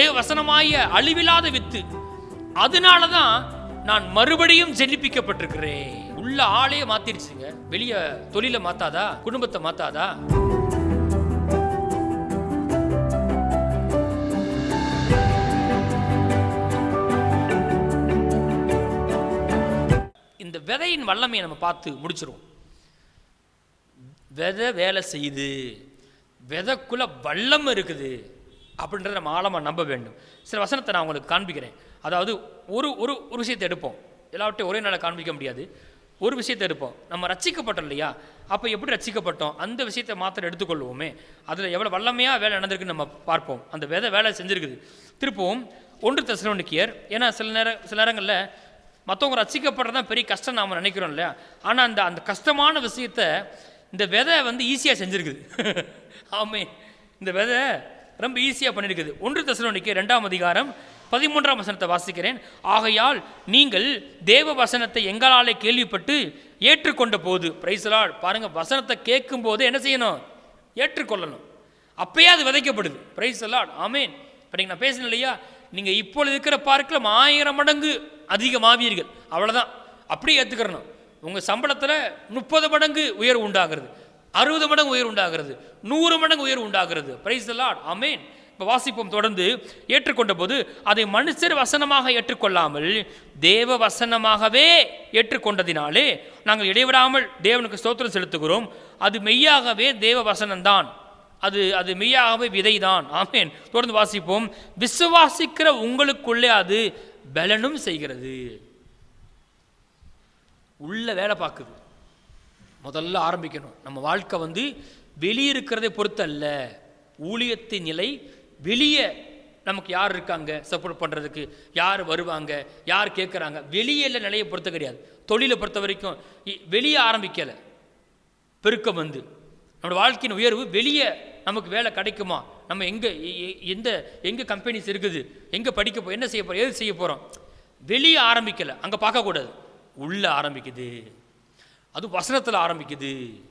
வசனமாய அழிவில்லாத வித்து. அதனால தான் நான் மறுபடியும் ஜெனிப்பிக்கப்பட்டிருக்கிறேன். உள்ள ஆளையே மாத்திருச்சுங்க. வெளிய தொழில மாத்தாதா? குடும்பத்தை மாத்தாதா? இந்த விதையின் வல்லமையை நம்ம பார்த்து முடிச்சிருவோம். விதை வேலை செய்யுது. விதைக்குள்ள வல்லம் இருக்குது. அப்படின்றத நம்ம ஆழமாக நம்ப வேண்டும். சில வசனத்தை நான் உங்களுக்கு காண்பிக்கிறேன். அதாவது ஒரு ஒரு ஒரு விஷயத்தை எடுப்போம். எல்லாவற்றையும் ஒரே நாளில் காண்பிக்க முடியாது. ஒரு விஷயத்தை எடுப்போம். நம்ம ரசிக்கப்பட்டோம் இல்லையா? அப்போ எப்படி ரசிக்கப்பட்டோம்? அந்த விஷயத்தை மாத்திரம் எடுத்துக்கொள்வோமே. அதில் எவ்வளோ வல்லமையாக வேலை நடந்திருக்குன்னு நம்ம பார்ப்போம். அந்த விதை வேலை செஞ்சுருக்குது. திருப்பவும் ஒன்று தெசலோனிக்கியர். ஏன்னா சில நேரம் சில நேரங்களில் மற்றவங்க ரசிக்கப்படுறதான் பெரிய கஷ்டம் நாம் நினைக்கிறோம் இல்லையா? ஆனால் அந்த அந்த கஷ்டமான விஷயத்த இந்த விதை வந்து ஈஸியாக செஞ்சுருக்குது. ஆமே இந்த விதை ரொம்ப ஈஸியாக பண்ணியிருக்குது ஒன்று தசலோனிக்கு ரெண்டாம் அதிகாரம் பதிமூன்றாம் வசனத்தை வாசிக்கிறேன். ஆகையால் நீங்கள் தேவ வசனத்தை எங்களாலே கேள்விப்பட்டு ஏற்றுக்கொண்ட போது பிரைசலால் பாருங்கள் வசனத்தை கேட்கும் போது என்ன செய்யணும்? ஏற்றுக்கொள்ளணும். அப்பயே அது விதைக்கப்படுது. பிரைஸ் அலாட் ஆமேன் இப்போ நீங்கள் நான் பேசினேன் இல்லையா? நீங்கள் இப்பொழுது இருக்கிற பார்க்கில் ஆயிரம் மடங்கு அதிகமாவீர்கள். அவ்வளோதான் அப்படியே ஏற்றுக்கிறணும் உங்கள் சம்பளத்தில் முப்பது மடங்கு உயர்வு உண்டாகிறது. அறுபது மடங்கு உயர் உண்டாகிறது. நூறு மடங்கு உயர் உண்டாகிறது. பிரைஸ் லார்ட் அமேன் இப்போ வாசிப்போம் தொடர்ந்து. ஏற்றுக்கொண்ட போது அதை மனுஷர் வசனமாக ஏற்றுக்கொள்ளாமல் தேவ வசனமாகவே ஏற்றுக்கொண்டதினாலே நாங்கள் இடைவிடாமல் தேவனுக்கு ஸ்தோத்திரம் செலுத்துகிறோம். அது மெய்யாகவே தேவ வசனம்தான். அது அது மெய்யாகவே விதைதான். ஆமேன் தொடர்ந்து வாசிப்போம். விசுவாசிக்கிற உங்களுக்குள்ளே அது பலனும் செய்கிறது. உள்ள வேலை பார்க்குது. முதல்ல ஆரம்பிக்கணும். நம்ம வாழ்க்கை வந்து வெளியே இருக்கிறதை அல்ல ஊழியத்தின் நிலை வெளியே நமக்கு யார் இருக்காங்க? சப்போர்ட் பண்ணுறதுக்கு யார் வருவாங்க? யார் கேட்குறாங்க வெளியே இல்லை நிலையை பொறுத்த கிடையாது. தொழிலை பொறுத்த வரைக்கும் இ- வெளியே ஆரம்பிக்கலை. பெருக்கம் வந்து. நம்மளோட வாழ்க்கையின் உயர்வு வெளியே நமக்கு வேலை கிடைக்குமா? நம்ம எங்கே எந்த எங்கே கம்பெனிஸ் இருக்குது? எங்கே படிக்க போ என்ன செய்ய போகிறோம் எது செய்ய போகிறோம் வெளியே ஆரம்பிக்கலை. அங்கே பார்க்கக்கூடாது. உள்ளே ஆரம்பிக்குது. அது வசனத்தில் ஆரம்பிக்குது.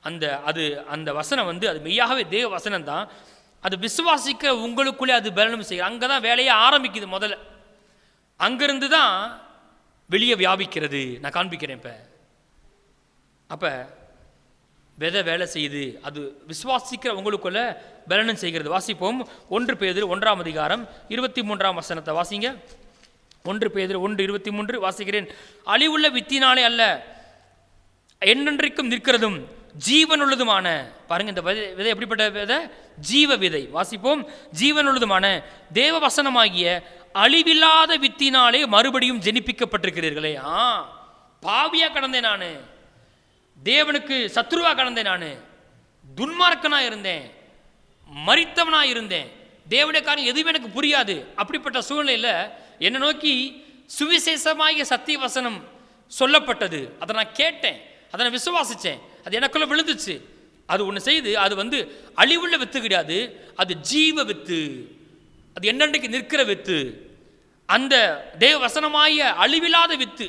அந்த அது அந்த வசனம் வந்து அது மெய்யாகவே தேவ வசனம் தான் அது விசுவாசிக்க உங்களுக்குள்ளே அது பலனும் செய்யும். அங்கே தான் வேலையே ஆரம்பிக்குது முதல்ல. அங்கேருந்து தான் வெளியே வியாபிக்கிறது. நான் காண்பிக்கிறேன் இப்போ. அப்போ விதை வேலை செய்யுது. அது விசுவாசிக்கிற உங்களுக்குள்ள பலனும் செய்கிறது. வாசிப்போம். ஒன்று பேதில் ஒன்றாம் அதிகாரம் இருபத்தி மூன்றாம் வசனத்தை வாசிங்க. ஒன்று பேதில் ஒன்று இருபத்தி மூன்று வாசிக்கிறேன். அழிவுள்ள வித்தினாலே அல்ல. என்னென்றைக்கும் நிற்கிறதும் ஜீவனுள்ளதுமான பாருங்க இந்த விதை விதை எப்படிப்பட்ட விதை? ஜீவ விதை. வாசிப்போம். ஜீவனுள்ளதுமான தேவ வசனமாகிய அழிவில்லாத வித்தினாலே மறுபடியும் ஜெனிப்பிக்கப்பட்டிருக்கிறீர்களே. ஆ பாவியாக கடந்தேன் நான். தேவனுக்கு சத்ருவா கடந்தேன் நான். துன்மார்க்கனாக இருந்தேன். மறித்தவனாக இருந்தேன். தேவனுடைய காரியம் எதுவுமே எனக்கு புரியாது. அப்படிப்பட்ட சூழ்நிலையில் என்னை நோக்கி சுவிசேஷமாகிய சத்திய வசனம் சொல்லப்பட்டது. அதை நான் கேட்டேன். அதை நான் விசுவாசித்தேன் அது எனக்குள்ளே விழுந்துச்சு. அது ஒன்று செய்து அது வந்து அழிவுள்ள வித்து கிடையாது. அது ஜீவ வித்து. அது என்னன்றைக்கு நிற்கிற வித்து. அந்த தேவ வசனமாய அழிவில்லாத வித்து.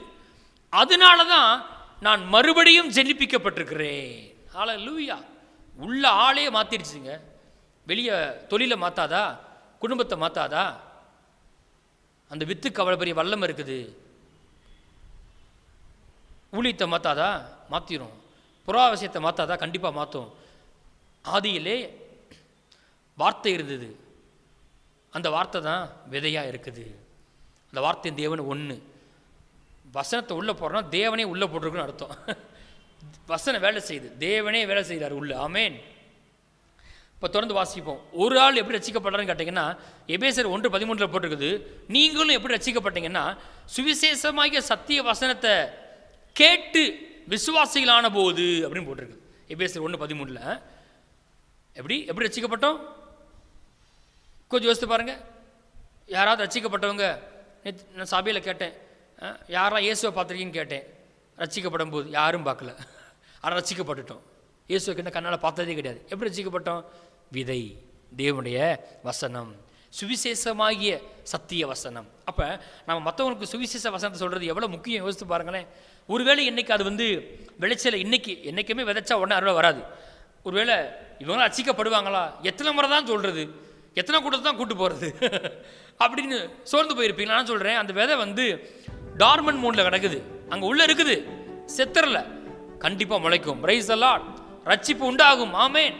அதனால தான் நான் மறுபடியும் ஜெனிப்பிக்கப்பட்டிருக்கிறேன். ஆள லூயா உள்ள ஆளே மாற்றிடுச்சுங்க வெளியே தொழிலை மாற்றாதா குடும்பத்தை மாற்றாதா அந்த வித்துக்கு அவ்வளோ பெரிய வல்லம் இருக்குது. ஊழியத்தை மாற்றாதா மாற்றிடும் புறாவசியத்தை மாற்றாதா கண்டிப்பாக மாற்றும் ஆதியிலே வார்த்தை இருந்தது. அந்த வார்த்தை தான் விதையாக இருக்குது. அந்த வார்த்தை தேவன் ஒன்று வசனத்தை உள்ளே போடுறோம் தேவனே உள்ளே போட்டிருக்குன்னு அர்த்தம். வசனம் வேலை செய்யுது. தேவனே வேலை செய்கிறார் உள்ள. ஆமேன். இப்போ தொடர்ந்து வாசிப்போம். ஒரு ஆள் எப்படி ரசிக்கப்படுறான்னு கேட்டிங்கன்னா எபேசர் ஒன்று பதிமூன்றில் போட்டிருக்குது. நீங்களும் எப்படி ரசிக்கப்பட்டீங்கன்னா சுவிசேஷமாகிய சத்திய வசனத்தை கேட்டு விசுவாசிகளான போது அப்படின்னு போட்டிருக்கு. எபேசர் ஒன்று பதிமூணில். எப்படி? எப்படி ரசிக்கப்பட்டோம்? கொஞ்சம் யோசித்து பாருங்கள் யாராவது ரசிக்கப்பட்டவங்க நேற்று நான் சபையில் கேட்டேன். அஹ், யாரெல்லாம் இயேசுவை பார்த்துருக்கீங்கன்னு கேட்டேன். ரசிக்கப்படும் போது யாரும் பார்க்கல. ஆனால் ரசிக்கப்பட்டுட்டோம். இயேசுவை கண்ணால் பார்த்ததே கிடையாது. எப்படி ரசிக்கப்பட்டோம்? விதை தேவனுடைய வசனம். சுவிசேஷமாகிய சத்திய வசனம். அப்போ நம்ம மற்றவங்களுக்கு சுவிசேஷ வசனத்தை சொல்கிறது எவ்வளோ முக்கியம் யோசித்து பாருங்களேன். ஒருவேளை இன்றைக்கி அது வந்து விளைச்சலை இன்னைக்கு என்றைக்குமே விதைச்சா உடனே அருளை வராது. ஒருவேளை இவங்களும் அச்சிக்கப்படுவாங்களா? எத்தனை முறை தான் சொல்கிறது எத்தனை கூட்டத்தை தான் கூட்டு போகிறது அப்படின்னு சோர்ந்து போயிருப்பீங்க. நான் சொல்கிறேன் அந்த விதை வந்து டார்மன் மூடில் கிடக்குது. அங்கே உள்ளே இருக்குது. செத்தரில் கண்டிப்பாக முளைக்கும். பிரைஸ் அலாட் ரட்சிப்பு உண்டாகும். ஆமேன்